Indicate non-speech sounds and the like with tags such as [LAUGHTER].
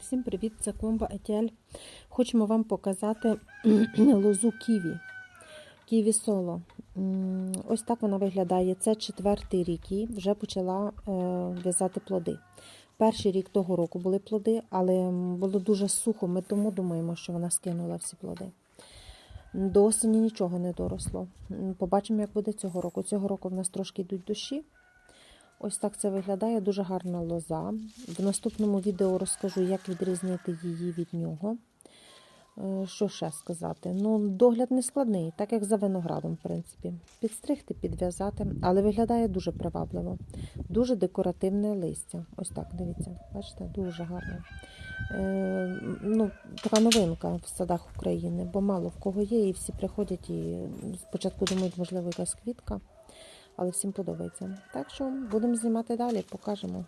Всім привіт! Це Клумба Етель. Хочемо вам показати [CLEARS THROAT] лозу Ківі. Ківі Соло. Ось так вона виглядає. Це четвертий рік їй вже почала е, в'язати плоди. Перший рік того року були плоди, але було дуже сухо. Ми тому думаємо, що вона скинула всі плоди. До осені нічого не доросло. Побачимо, як буде цього року. Цього року в нас трошки йдуть дощі. Ось так це виглядає. Дуже гарна лоза. В наступному відео розкажу, як відрізнити її від нього. Е, Що ще сказати? Ну, догляд не складний, так як за виноградом, в принципі. Підстригти, підв'язати, але виглядає дуже привабливо. Дуже декоративне листя. Ось так, дивіться, бачите, дуже гарно. Е, ну, така новинка в садах України, бо мало в кого є, і всі приходять і спочатку думають, можливо, якась квітка але всім подобається. Так що будемо знімати далі, покажемо.